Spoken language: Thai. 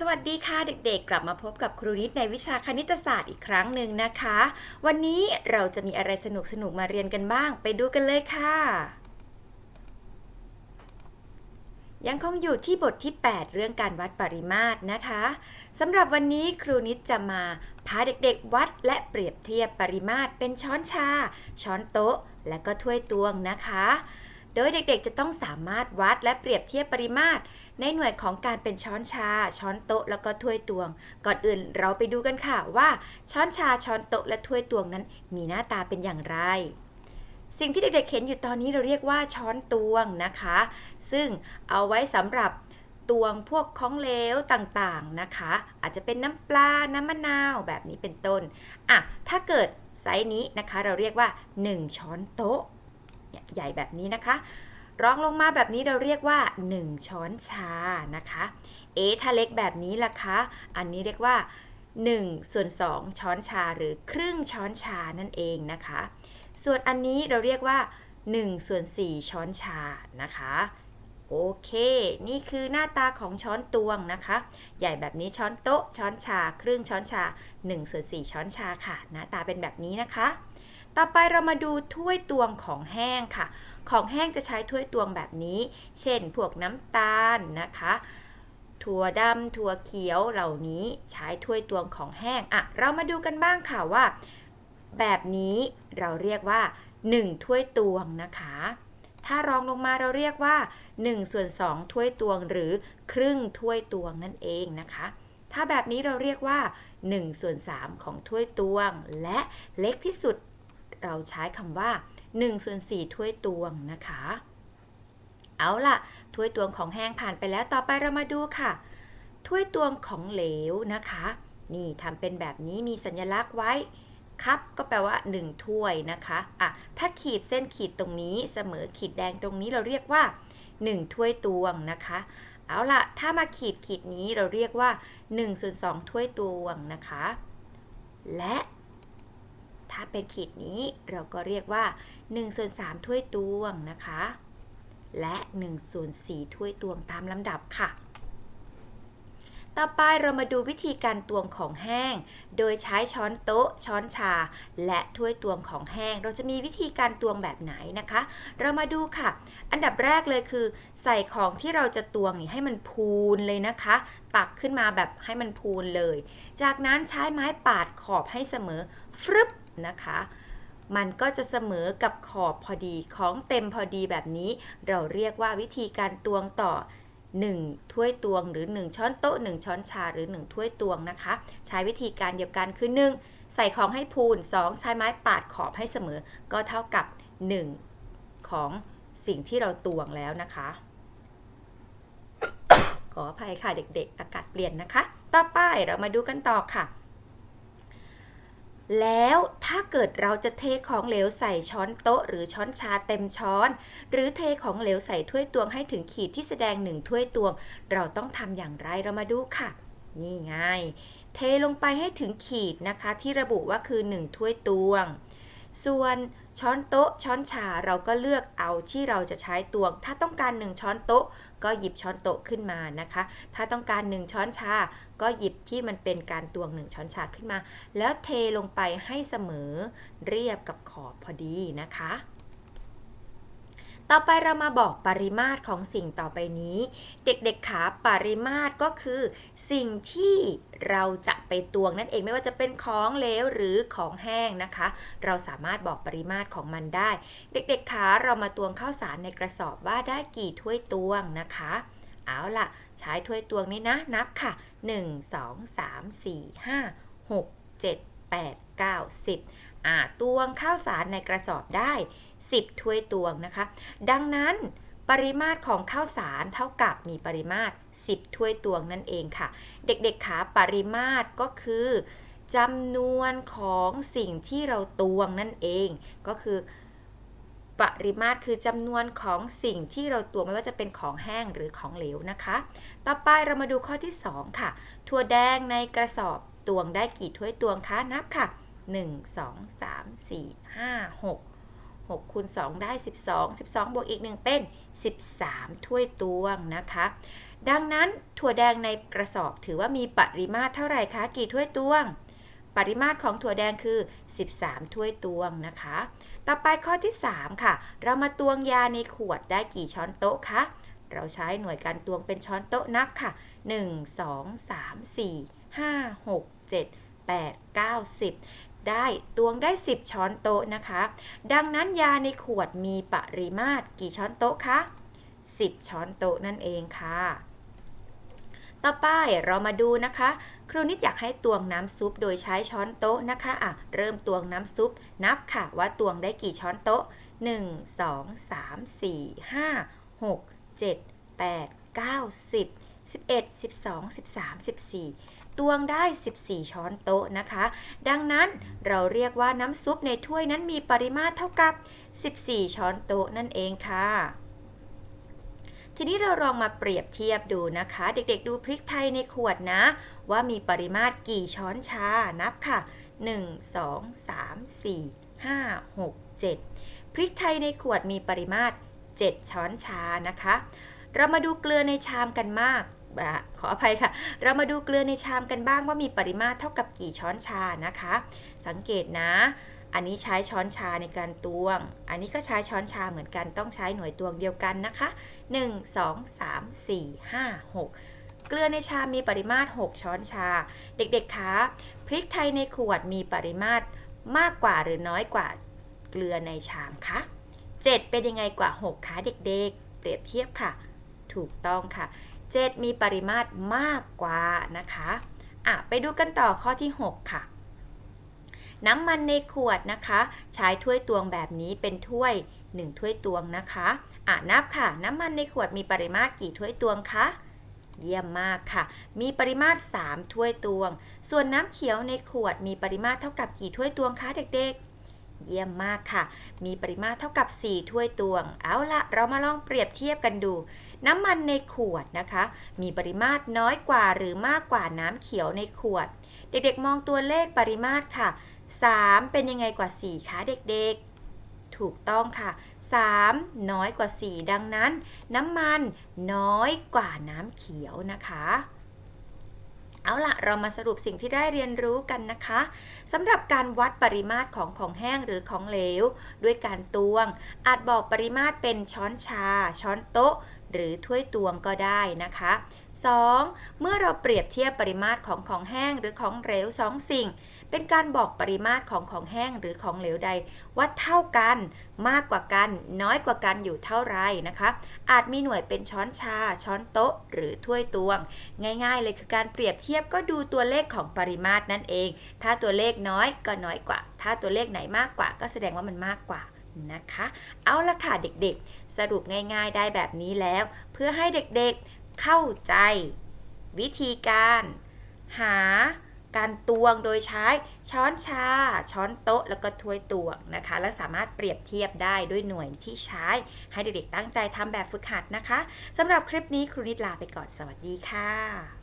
สวัสดีค่ะเด็กๆ กลับมาพบกับครูนิดในวิชาคณิตศาสตร์อีกครั้งหนึ่งนะคะ วันนี้เราจะมีอะไรสนุกๆมาเรียนกันบ้าง ไปดูกันเลยค่ะ ยังคงอยู่ที่บทที่ 8 เรื่องการวัดปริมาตรนะคะสำหรับวันนี้ครูนิดจะมาพาเด็กๆ วัดและเปรียบเทียบปริมาตรเป็นช้อนชา ช้อนโต๊ะ และก็ถ้วยตวงนะคะ โดยเด็กๆ จะต้องสามารถวัดและเปรียบเทียบปริมาตร ในหน่วยของการเป็นช้อนชา ช้อนโต๊ะ แล้วก็ถ้วยตวง ก่อนอื่นเราไปดูกันค่ะว่า ช้อนชา ช้อนโต๊ะ และถ้วยตวงนั้น มีหน้าตาเป็นอย่างไร สิ่งที่เด็กๆ เห็นอยู่ตอนนี้เราเรียกว่าช้อนตวงนะคะ ซึ่งเอาไว้สำหรับตวงพวกของเหลวต่างๆนะคะ อาจจะเป็นน้ำปลา น้ำมะนาวแบบนี้เป็นต้น อะ ถ้าเกิดไซส์นี้นะคะ เราเรียกว่า 1 ช้อนโต๊ะ ใหญ่แบบนี้นะคะ รองลงมาแบบนี้เราเรียกว่า 1 ช้อนชานะคะ เอ๊ถ้าเล็กแบบนี้ล่ะคะ อันนี้เรียกว่า1ส่วน2ช้อนชาหรือครึ่งช้อนชานั่นเองนะคะ ส่วนอันนี้เราเรียกว่า1ส่วน4ช้อนชานะคะโอเค นี่คือหน้าตาของช้อนตวงนะคะ ใหญ่แบบนี้ช้อนโต๊ะ ช้อนชา ครึ่งช้อนชา1ส่วน4ช้อนชาค่ะ หน้าตาเป็นแบบนี้นะคะ ต่อไปเรามาดูถ้วยตวงของแห้งค่ะ ของแห้งจะใช้ถ้วยตวงแบบนี้ เช่น พวกน้ำตาลนะคะ ถั่วดำถั่วเขียวเหล่านี้ใช้ถ้วยตวงของแห้งอะเรามาดูกันบ้างค่ะว่า แบบนี้เราเรียกว่า 1 ถ้วยตวงนะคะ ถ้ารองลงมาเราเรียกว่า1ส่วน2ถ้วยตวงหรือครึ่งถ้วยตวงนั่นเองนะคะถ้าแบบนี้เราเรียกว่า1ส่วน3ของถ้วยตวง และเล็กที่สุด เราใช้คำว่า1ส่วน4ถ้วยตวงนะคะ เอาล่ะ ถ้วยตวงของแห้งผ่านไปแล้วต่อไปเรามาดูค่ะ ถ้วยตวงของเหลวนะคะ นี่ทำเป็นแบบนี้มีสัญลักษณ์ไว้ครับก็แปลว่า 1 ถ้วยนะคะอะถ้าขีดเส้นขีดตรงนี้เสมอขีดแดงตรงนี้เราเรียกว่า 1 ถ้วยตวงนะคะ เอาล่ะ ถ้ามาขีดขีดนี้เราเรียกว่า1ส่วน2ถ้วยตวงนะคะ และ ถ้าเป็นขีดนี้เราก็เรียกว่า1ส่วน3ถ้วยตวงนะคะ และ1ส่วน4ถ้วยตวงตามลำดับค่ะ ต่อไปเรามาดูวิธีการตวงของแห้ง โดยใช้ช้อนโต๊ะ ช้อนชา และถ้วยตวงของแห้ง เราจะมีวิธีการตวงแบบไหนนะคะ เรามาดูค่ะ อันดับแรกเลยคือ ใส่ของที่เราจะตวงนี่ให้มันพูนเลยนะคะตักขึ้นมาแบบให้มันพูนเลย จากนั้นใช้ไม้ปาดขอบให้เสมอ ฟรึบ นะคะ มันก็จะเสมอกับขอบพอดีของเต็มพอดีแบบนี้ เราเรียกว่าวิธีการตวงต่อ 1 ถ้วยตวงหรือ 1 ช้อนโต๊ะ 1 ช้อนชาหรือ 1 ถ้วยตวงนะคะ ใช้วิธีการเดียวกันคือ 1 ใส่ของให้พูน 2 ใช้ไม้ปาดขอบให้เสมอ ก็เท่ากับ 1 ของสิ่งที่เราตวงแล้วนะคะขออภัยค่ะเด็กๆ อากาศเปลี่ยนนะคะ ต่อไปเรามาดูกันต่อค่ะ แล้วถ้าเกิดเราจะเทของเหลวใส่ช้อนโต๊ะ หรือช้อนชาเต็มช้อน หรือเทของเหลวใส่ถ้วยตวงให้ถึงขีดที่แสดงหนึ่งถ้วยตวง เราต้องทำอย่างไรเรามาดูค่ะ นี่ไง เทลงไปให้ถึงขีดนะคะ ที่ระบุว่าคือ 1 ถ้วยตวง ส่วนช้อนโต๊ะ ช้อนชาเราก็เลือกเอาที่เราจะใช้ตวง ถ้าต้องการ 1 ช้อนโต๊ะ ก็หยิบช้อนโต๊ะขึ้นมานะคะ ถ้าต้องการ 1 ช้อนชา ก็หยิบที่มันเป็นการตวง 1 ช้อนชาขึ้นมา แล้วเทลงไปให้เสมอเรียบกับขอบพอดีนะคะ ต่อไปเรามาบอกปริมาตรของสิ่งต่อไปนี้ เด็กๆขาปริมาตรก็คือ สิ่งที่เราจะไปตวงนั่นเองไม่ว่าจะเป็นของเหลวหรือของแห้งนะคะ เราสามารถบอกปริมาตรของมันได้ เด็กๆขาเรามาตวงข้าวสารในกระสอบว่าได้กี่ถ้วยตวงนะคะ เอาล่ะ ใช้ถ้วยตวงนี้นะนับค่ะ 1 2 3 4 5 6 7 8 9 10อ่าตวงข้าวสารในกระสอบได้ 10 ถ้วยตวงนะคะ ดังนั้นปริมาตรของข้าวสารเท่ากับมีปริมาตร 10 ถ้วยตวงนั่นเองค่ะ เด็กๆขาปริมาตรก็คือจำนวนของสิ่งที่เราตวงนั่นเอง ก็คือปริมาตรคือจำนวนของสิ่งที่เราตวงไม่ว่าจะเป็นของแห้งหรือของเหลวนะคะ ต่อไปเรามาดูข้อที่ 2 ค่ะ ถั่วแดงในกระสอบ ตวงได้กี่ถ้วยตวงคะนับค่ะ 1 2 3 4 5 6 6คูณ2ได้ 12 12 บวกอีก 1 เป็น 13 ถ้วยตวงนะคะ ดังนั้นถั่วแดงในกระสอบถือว่ามีปริมาตรเท่าไหร่คะ กี่ถ้วยตวง ปริมาตรของถั่วแดงคือ 13 ถ้วยตวงนะคะ ต่อไปข้อที่ 3 ค่ะ เรามาตวงยาในขวดได้กี่ช้อนโต๊ะคะเราใช้หน่วยการตวงเป็นช้อนโต๊ะนับค่ะ 1 2 3 4 5 6 7 8 9 10 ได้ตวงได้ 10 ช้อนโต๊ะนะคะ ดังนั้นยาในขวดมีปริมาตรกี่ช้อนโต๊ะคะ 10 ช้อนโต๊ะนั่นเองค่ะ ต่อไปเรามาดูนะคะ ครูนิดอยากให้ตวงน้ำซุปโดยใช้ช้อนโต๊ะนะคะอะเริ่มตวงน้ำซุป นับค่ะว่าตวงได้กี่ช้อนโต๊ะ 1 2 3 4 5 6 7 8 9 10 11 12 13 14 ตวงได้ 14 ช้อนโต๊ะนะคะ ดังนั้นเราเรียกว่าน้ำซุปในถ้วยนั้นมีปริมาตรเท่ากับ 14 ช้อนโต๊ะนั่นเองค่ะทีนี้เราลองมาเปรียบเทียบดูนะคะ เด็กๆ ดูพริกไทยในขวดนะ ว่ามีปริมาตรกี่ช้อนชานับค่ะ 1 2 3 4 5 6 7 พริกไทยในขวดมีปริมาตร 7 ช้อนชานะคะ เรามาดูเกลือในชามกันมาก ขออภัยค่ะ เรามาดูเกลือในชามกันบ้างว่ามีปริมาตรเท่ากับกี่ช้อนชานะคะ สังเกตนะ อันนี้ใช้ช้อนชาในการตวง อันนี้ก็ใช้ช้อนชาเหมือนกันต้องใช้หน่วยตวงเดียวกันนะคะ 1 2 3 4 5 6เกลือในชามมีปริมาตร 6 ช้อนชา เด็กๆ คะพริกไทยในขวดมีปริมาตรมากกว่าหรือน้อยกว่าเกลือในชามคะ7เป็นยังไงกว่า 6คะเด็กๆ เปรียบเทียบค่ะ ถูกต้องค่ะ 7 มีปริมาตรมากกว่านะคะอะไปดูกันต่อข้อที่ 6 ค่ะ น้ำมันในขวดนะคะ ใช้ถ้วยตวงแบบนี้เป็นถ้วย 1 ถ้วยตวงนะคะอะนับค่ะ น้ำมันในขวดมีปริมาตรกี่ถ้วยตวงคะเยี่ยมมากค่ะ มีปริมาตร 3 ถ้วยตวง ส่วนน้ำเขียวในขวดมีปริมาตรเท่ากับกี่ถ้วยตวงคะเด็กๆ เยี่ยมมากค่ะ มีปริมาตรเท่ากับ 4 ถ้วยตวง เอาละเรามาลองเปรียบเทียบกันดู น้ำมันในขวดนะคะ มีปริมาตรน้อยกว่าหรือมากกว่าน้ำเขียวในขวด เด็กๆ มองตัวเลขปริมาตรค่ะ 3 เป็นยังไงกว่า 4 คะเด็กๆ ถูกต้องค่ะ 3 น้อยกว่า 4 ดังนั้น น้ำมันน้อยกว่าน้ำเขียวนะคะเอาละเรามาสรุปสิ่งที่ได้เรียนรู้กันนะคะสำหรับการวัดปริมาตรของของแห้งหรือของเหลว ด้วยการตวง อาจบอกปริมาตรเป็นช้อนชา ช้อนโต๊ะ หรือถ้วยตวงก็ได้นะคะ 2. เมื่อเราเปรียบเทียบปริมาตรของของแห้งหรือของเหลวสองสิ่ง เป็นการบอกปริมาตรของของแห้งหรือของเหลวใด ว่าเท่ากัน มากกว่ากัน น้อยกว่ากันอยู่เท่าไรนะคะ อาจมีหน่วยเป็นช้อนชา ช้อนโต๊ะ หรือถ้วยตวง ง่ายๆเลยคือการเปรียบเทียบก็ดูตัวเลขของปริมาตรนั่นเอง ถ้าตัวเลขน้อยก็น้อยกว่า ถ้าตัวเลขไหนมากกว่า ก็แสดงว่ามันมากกว่านะคะ เอาละค่ะเด็กๆ สรุปง่ายๆได้แบบนี้แล้ว เพื่อให้เด็กๆเข้าใจ วิธีการ หาการตวงโดยใช้ช้อนชา ช้อนโต๊ะ แล้วก็ถ้วยตวงนะคะ และสามารถเปรียบเทียบได้ด้วยหน่วยที่ใช้ ให้เด็กๆตั้งใจทำแบบฝึกหัดนะคะสำหรับคลิปนี้ครูนิดลาไปก่อนสวัสดีค่ะ